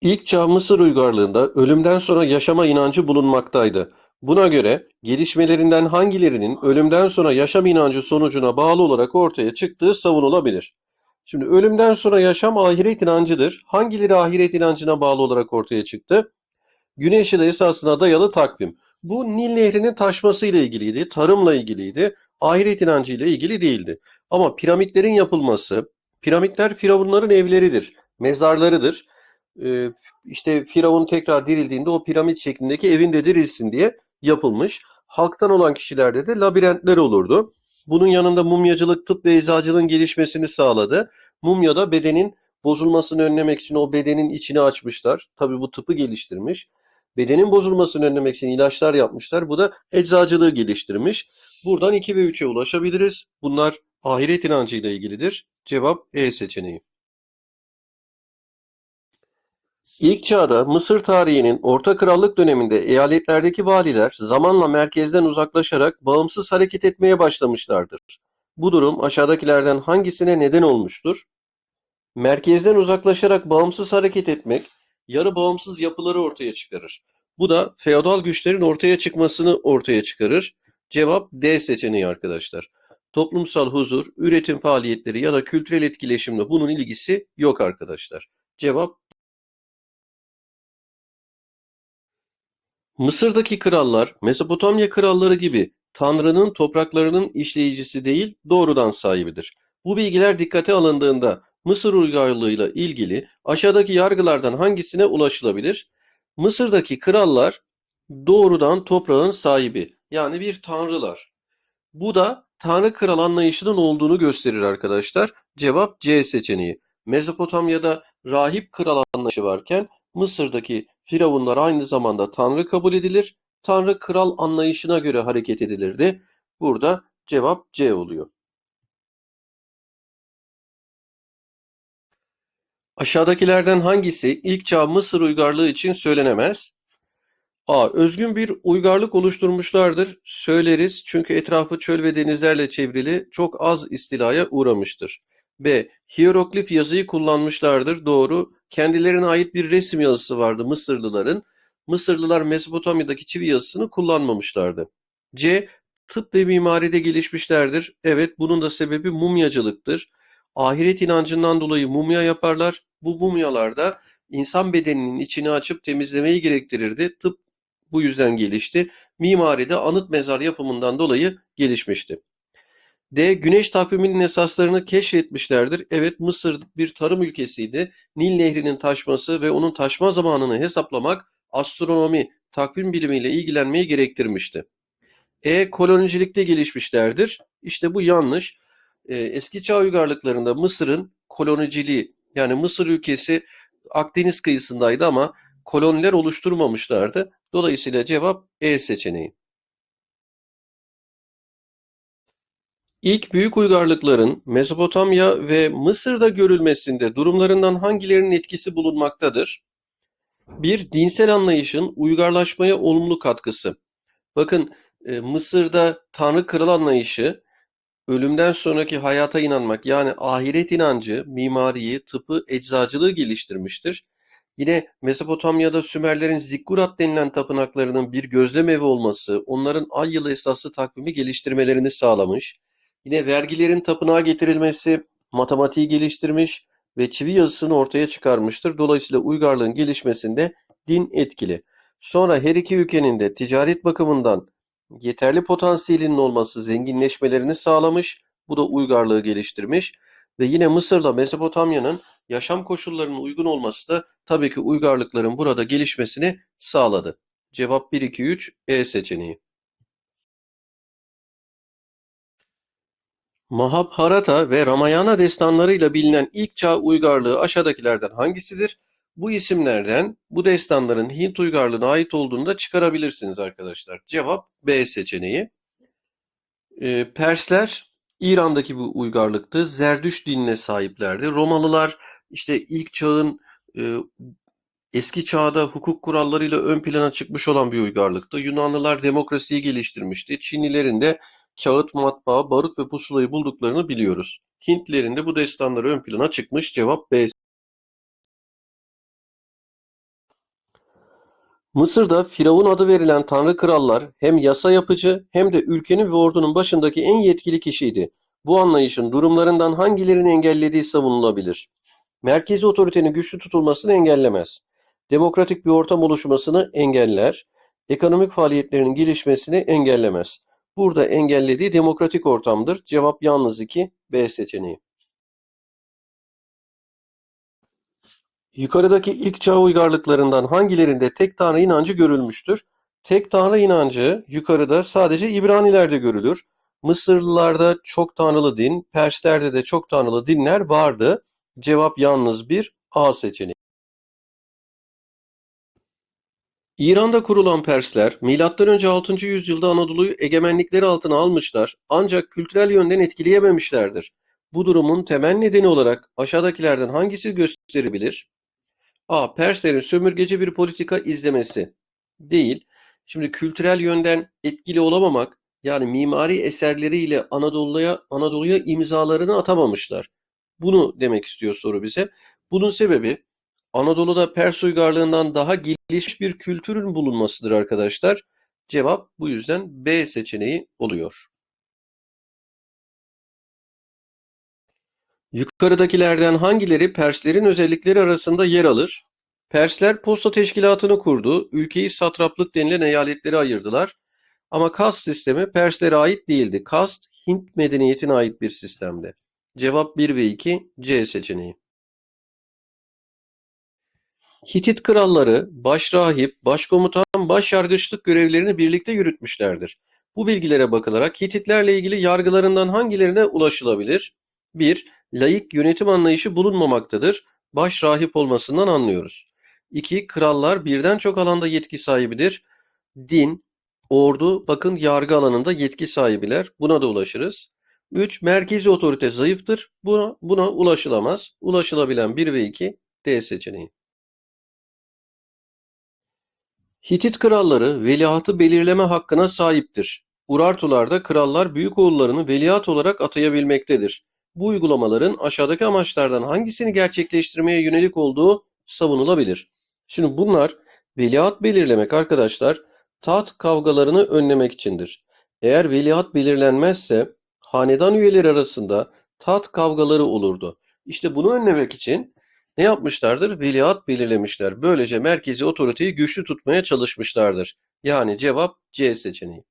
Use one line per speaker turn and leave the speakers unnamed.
İlk Çağ Mısır uygarlığında ölümden sonra yaşama inancı bulunmaktaydı. Buna göre gelişmelerinden hangilerinin ölümden sonra yaşam inancı sonucuna bağlı olarak ortaya çıktığı savunulabilir. Şimdi ölümden sonra yaşam ahiret inancıdır. Hangileri ahiret inancına bağlı olarak ortaya çıktı? Güneş yılı esasına dayalı takvim. Bu Nil Nehri'nin taşmasıyla ilgiliydi, tarımla ilgiliydi, ahiret inancıyla ilgili değildi. Ama piramitlerin yapılması, piramitler firavunların evleridir, mezarlarıdır. Ee, işte firavun tekrar dirildiğinde o piramit şeklindeki evinde dirilsin diye yapılmış. Halktan olan kişilerde de labirentler olurdu. Bunun yanında mumyacılık, tıp ve eczacılığın gelişmesini sağladı. Mumyada bedenin bozulmasını önlemek için o bedenin içini açmışlar. Tabii bu tıpı geliştirmiş. Bedenin bozulmasını önlemek için ilaçlar yapmışlar. Bu da eczacılığı geliştirmiş. Buradan 2 ve 3'e ulaşabiliriz. Bunlar ahiret inancıyla ilgilidir. Cevap E seçeneği. İlk çağda Mısır tarihinin Orta Krallık döneminde eyaletlerdeki valiler zamanla merkezden uzaklaşarak bağımsız hareket etmeye başlamışlardır. Bu durum aşağıdakilerden hangisine neden olmuştur? Merkezden uzaklaşarak bağımsız hareket etmek, yarı bağımsız yapıları ortaya çıkarır. Bu da feodal güçlerin ortaya çıkmasını ortaya çıkarır. Cevap D seçeneği arkadaşlar. Toplumsal huzur, üretim faaliyetleri ya da kültürel etkileşimle bunun ilgisi yok arkadaşlar. Cevap Mısır'daki krallar Mezopotamya kralları gibi Tanrı'nın topraklarının işleyicisi değil, doğrudan sahibidir. Bu bilgiler dikkate alındığında Mısır uygarlığıyla ilgili aşağıdaki yargılardan hangisine ulaşılabilir? Mısır'daki krallar doğrudan toprağın sahibi, yani bir tanrılar. Bu da tanrı kral anlayışının olduğunu gösterir arkadaşlar. Cevap C seçeneği. Mezopotamya'da rahip kral anlayışı varken Mısır'daki firavunlar aynı zamanda tanrı kabul edilir. Tanrı kral anlayışına göre hareket edilirdi. Burada cevap C oluyor. Aşağıdakilerden hangisi ilk çağ Mısır uygarlığı için söylenemez? A. Özgün bir uygarlık oluşturmuşlardır. Söyleriz çünkü etrafı çöl ve denizlerle çevrili çok az istilaya uğramıştır. B. Hieroglif yazıyı kullanmışlardır. Doğru. Kendilerine ait bir resim yazısı vardı Mısırlıların. Mısırlılar Mezopotamya'daki çivi yazısını kullanmamışlardı. C. Tıp ve mimaride gelişmişlerdir. Evet, bunun da sebebi mumyacılıktır. Ahiret inancından dolayı mumya yaparlar. Bu mumyalarda insan bedeninin içini açıp temizlemeyi gerektirirdi. Tıp bu yüzden gelişti. Mimari de anıt mezar yapımından dolayı gelişmişti. D. Güneş takviminin esaslarını keşfetmişlerdir. Evet Mısır bir tarım ülkesiydi. Nil Nehri'nin taşması ve onun taşma zamanını hesaplamak astronomi, takvim bilimiyle ilgilenmeyi gerektirmişti. E. Kolonicilikte gelişmişlerdir. İşte bu yanlış. E, eski çağ uygarlıklarında Mısır'ın koloniciliği yani Mısır ülkesi Akdeniz kıyısındaydı ama koloniler oluşturmamışlardı. Dolayısıyla cevap E seçeneği. İlk büyük uygarlıkların Mezopotamya ve Mısır'da görülmesinde durumlarından hangilerinin etkisi bulunmaktadır? Bir, dinsel anlayışın uygarlaşmaya olumlu katkısı. Bakın e, Mısır'da Tanrı Kral anlayışı, ölümden sonraki hayata inanmak yani ahiret inancı, mimariyi, tıpı, eczacılığı geliştirmiştir. Yine Mezopotamya'da Sümerlerin Zikkurat denilen tapınaklarının bir gözlem evi olması, onların ay yılı esaslı takvimi geliştirmelerini sağlamış. Yine vergilerin tapınağa getirilmesi matematiği geliştirmiş ve çivi yazısını ortaya çıkarmıştır. Dolayısıyla uygarlığın gelişmesinde din etkili. Sonra her iki ülkenin de ticaret bakımından yeterli potansiyelinin olması zenginleşmelerini sağlamış. Bu da uygarlığı geliştirmiş. Ve yine Mısır'la Mezopotamya'nın yaşam koşullarının uygun olması da tabii ki uygarlıkların burada gelişmesini sağladı. Cevap 1, 2, 3 E seçeneği. Mahabharata ve Ramayana destanlarıyla bilinen ilk çağ uygarlığı aşağıdakilerden hangisidir? Bu isimlerden bu destanların Hint uygarlığına ait olduğunu da çıkarabilirsiniz arkadaşlar. Cevap B seçeneği. Ee, Persler İran'daki bu uygarlıktı. Zerdüşt dinine sahiplerdi. Romalılar işte ilk çağın e, eski çağda hukuk kurallarıyla ön plana çıkmış olan bir uygarlıktı. Yunanlılar demokrasiyi geliştirmişti. Çinlilerin de kağıt, matbaa, barut ve pusulayı bulduklarını biliyoruz. Hintlilerin de bu destanları ön plana çıkmış. Cevap B Mısır'da Firavun adı verilen tanrı krallar hem yasa yapıcı hem de ülkenin ve ordunun başındaki en yetkili kişiydi. Bu anlayışın durumlarından hangilerini engellediği savunulabilir. Merkezi otoritenin güçlü tutulmasını engellemez. Demokratik bir ortam oluşmasını engeller. Ekonomik faaliyetlerinin gelişmesini engellemez. Burada engellediği demokratik ortamdır. Cevap yalnız 2, B seçeneği. Yukarıdaki ilk çağ uygarlıklarından hangilerinde tek tanrı inancı görülmüştür? Tek tanrı inancı yukarıda sadece İbranilerde görülür. Mısırlılarda çok tanrılı din, Perslerde de çok tanrılı dinler vardı. Cevap yalnız bir A seçeneği. İran'da kurulan Persler, M.Ö. 6. yüzyılda Anadolu'yu egemenlikleri altına almışlar ancak kültürel yönden etkileyememişlerdir. Bu durumun temel nedeni olarak aşağıdakilerden hangisi gösterilebilir? A. Perslerin sömürgeci bir politika izlemesi. Değil. Şimdi kültürel yönden etkili olamamak, yani mimari eserleriyle Anadolu'ya Anadolu'ya imzalarını atamamışlar. Bunu demek istiyor soru bize. Bunun sebebi Anadolu'da Pers uygarlığından daha gelişmiş bir kültürün bulunmasıdır arkadaşlar. Cevap bu yüzden B seçeneği oluyor. Yukarıdakilerden hangileri Perslerin özellikleri arasında yer alır? Persler posta teşkilatını kurdu, ülkeyi satraplık denilen eyaletlere ayırdılar. Ama kast sistemi Perslere ait değildi. Kast, Hint medeniyetine ait bir sistemdi. Cevap 1 ve 2, C seçeneği. Hitit kralları, başrahip, başkomutan, başyargıçlık görevlerini birlikte yürütmüşlerdir. Bu bilgilere bakılarak Hititlerle ilgili yargılarından hangilerine ulaşılabilir? 1. Laik yönetim anlayışı bulunmamaktadır. Başrahip olmasından anlıyoruz. 2. Krallar birden çok alanda yetki sahibidir. Din, ordu, bakın yargı alanında yetki sahibiler. Buna da ulaşırız. 3. Merkezi otorite zayıftır. Buna, buna ulaşılamaz. Ulaşılabilen 1 ve 2 D seçeneği. Hitit kralları veliahtı belirleme hakkına sahiptir. Urartularda krallar büyük oğullarını veliaht olarak atayabilmektedir. Bu uygulamaların aşağıdaki amaçlardan hangisini gerçekleştirmeye yönelik olduğu savunulabilir. Şimdi bunlar veliaht belirlemek arkadaşlar taht kavgalarını önlemek içindir. Eğer veliaht belirlenmezse hanedan üyeleri arasında taht kavgaları olurdu. İşte bunu önlemek için ne yapmışlardır? Veliaht belirlemişler. Böylece merkezi otoriteyi güçlü tutmaya çalışmışlardır. Yani cevap C seçeneği.